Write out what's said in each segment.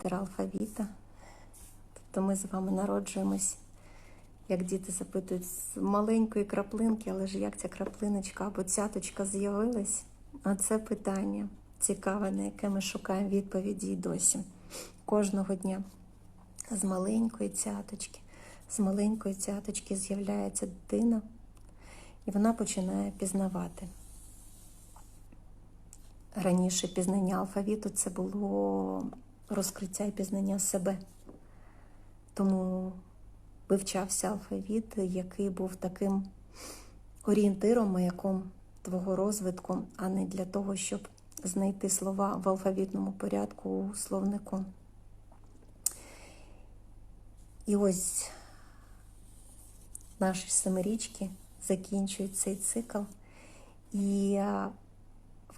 літера алфавіта. Тобто ми з вами народжуємось, як діти запитують, з маленької краплинки, але ж як ця краплиночка або цяточка з'явилась? А це питання цікаве, на яке ми шукаємо відповіді і досі. Кожного дня з маленької цяточки, з маленької цяточки з'являється дитина, і вона починає пізнавати. Раніше пізнання алфавіту це було розкриття і пізнання себе. Тому вивчався алфавіт, який був таким орієнтиром, маяком твого розвитку, а не для того, щоб знайти слова в алфавітному порядку у словнику. І ось наші семирічки закінчують цей цикл. І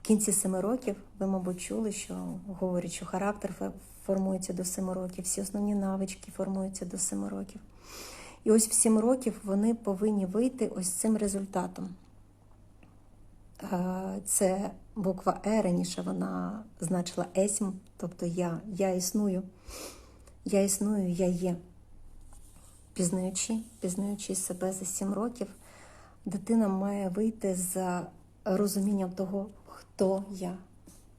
в кінці семи років ви, мабуть, чули, що говорять, що характер формується до семи років, всі основні навички формуються до семи років. І ось в сім років вони повинні вийти ось цим результатом. Е, Це буква Е, раніше вона значила есмь, тобто я, я існую. Я існую, я є. Пізнаючи, пізнаючи себе за сім років, дитина має вийти з розумінням того, хто я,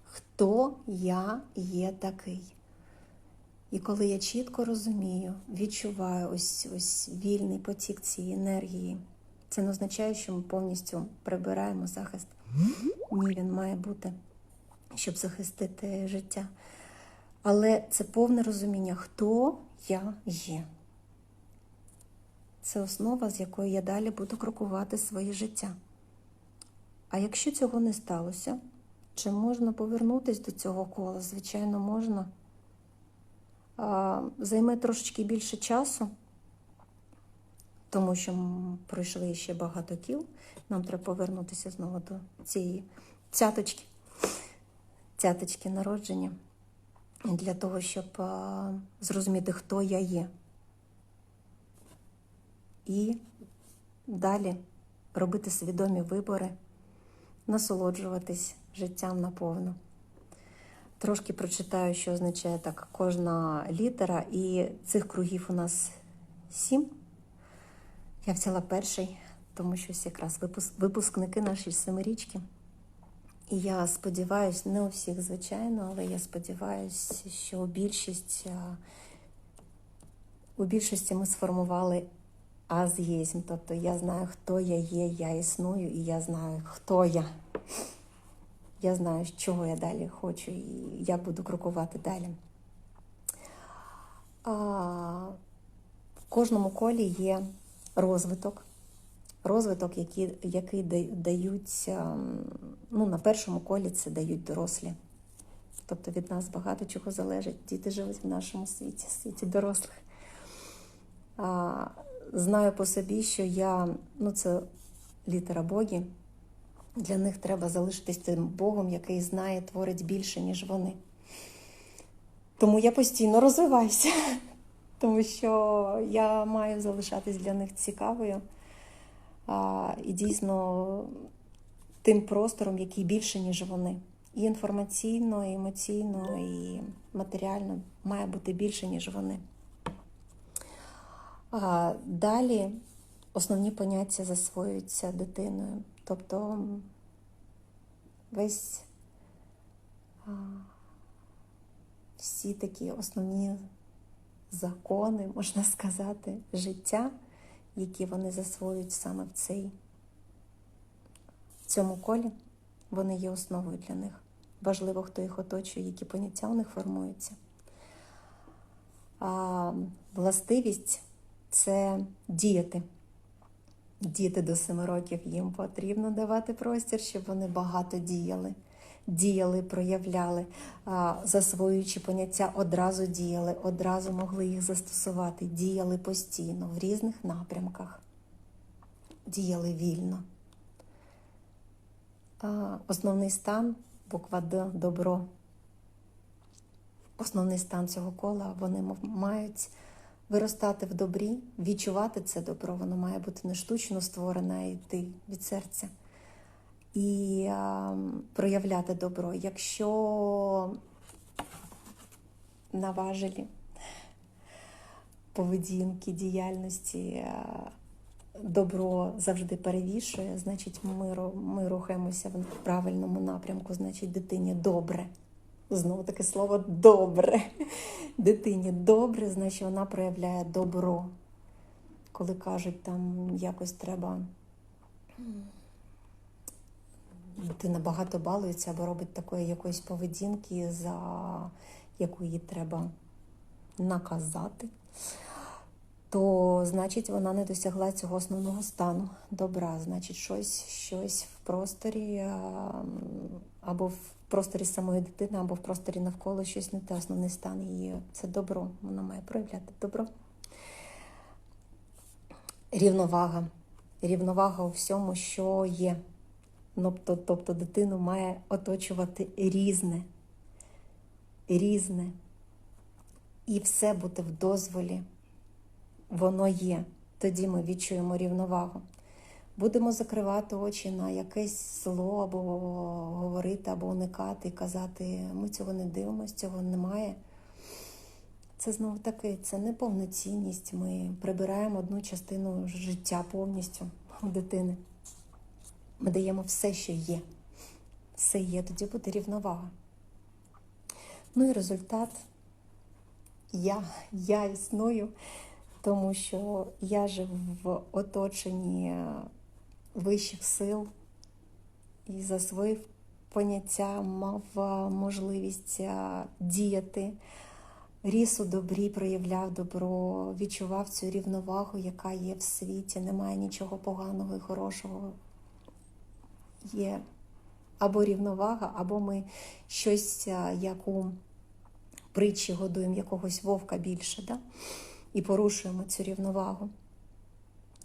хто я є такий. І коли я чітко розумію, відчуваю ось ось вільний потік цієї енергії, це не означає, що ми повністю прибираємо захист. Ні, він має бути, щоб захистити життя. Але це повне розуміння, хто я є. Це основа, з якої я далі буду крокувати своє життя. А якщо цього не сталося, чи можна повернутися до цього кола? Звичайно, можна. Займе трошечки більше часу, тому що пройшли ще багато кіл. Нам треба повернутися знову до цієї цяточки, цяточки народження, для того, щоб зрозуміти, хто я є. І далі робити свідомі вибори, насолоджуватись життям наповну. Трошки прочитаю, що означає так кожна літера, і цих кругів у нас сім. Я взяла перший, тому що якраз випускники наші семирічки. І я сподіваюся, не у всіх, звичайно, але я сподіваюся, що більшість, а, у більшості ми сформували аз єсмь. Тобто я знаю, хто я є, я існую, і я знаю, хто я. Я знаю, чого я далі хочу і як буду крокувати далі. А, в кожному колі є розвиток. Розвиток, який, який да- дають, ну, на першому колі це дають дорослі. Тобто від нас багато чого залежить. Діти живуть в нашому світі, світі дорослих. А, знаю по собі, що я, ну це літера Богі, для них треба залишитись тим Богом, який знає, творить більше, ніж вони. Тому я постійно розвиваюся, тому що я маю залишатись для них цікавою а, і дійсно тим простором, який більше, ніж вони. І інформаційно, і емоційно, і матеріально має бути більше, ніж вони. Далі основні поняття засвоюються дитиною. Тобто весь всі такі основні закони, можна сказати, життя, які вони засвоюють саме в цей в цьому колі, вони є основою для них. Важливо, хто їх оточує, які поняття у них формуються. А, властивість це діяти. Діти до 7 років їм потрібно давати простір, щоб вони багато діяли. Діяли, проявляли, засвоюючи поняття, одразу діяли, одразу могли їх застосувати, діяли постійно в різних напрямках, діяли вільно. Основний стан буква Д добро. Основний стан цього кола вони мають виростати в добрі, відчувати це добро, воно має бути не штучно створене, йти від серця. І а, проявляти добро. Якщо на важелі поведінки, діяльності. е, Добро завжди перевішує, значить, ми, ми рухаємося в правильному напрямку, значить, дитині добре. Знову таке слово добре. Дитині добре, значить вона проявляє добро. Коли кажуть, там якось треба. Дитина багато балується або робить такої якоїсь поведінки, за яку її треба наказати, то значить вона не досягла цього основного стану добра. Значить, щось, щось в просторі а, або в просторі самої дитини, або в просторі навколо щось не те, основний стан її це добро. Вона має проявляти добро. Рівновага. Рівновага у всьому, що є. Тобто, тобто дитину має оточувати різне, різне. І все бути в дозволі. Воно є. Тоді ми відчуємо рівновагу. Будемо закривати очі на якесь зло, або говорити, або уникати і казати, ми цього не дивимося, цього немає. Це знову таки, це неповноцінність. Ми прибираємо одну частину життя повністю у дитини. Ми даємо все, що є. Все є, тоді буде рівновага. Ну і результат. Я, я існую, тому що я живу в оточенні вищих сил і за свої поняття мав е, можливість е, діяти, ріс у добрі, проявляв добро, відчував цю рівновагу, яка є в світі. Немає нічого поганого і хорошого. Є або рівновага, або ми щось, е, як у притчі годуємо якогось вовка більше, да? і порушуємо цю рівновагу.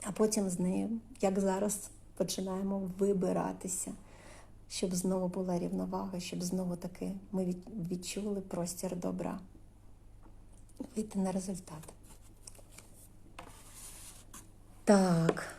А потім з нею, як зараз, починаємо вибиратися, щоб знову була рівновага, щоб знову таки ми від- відчули простір добра. Вийти на результат. Так.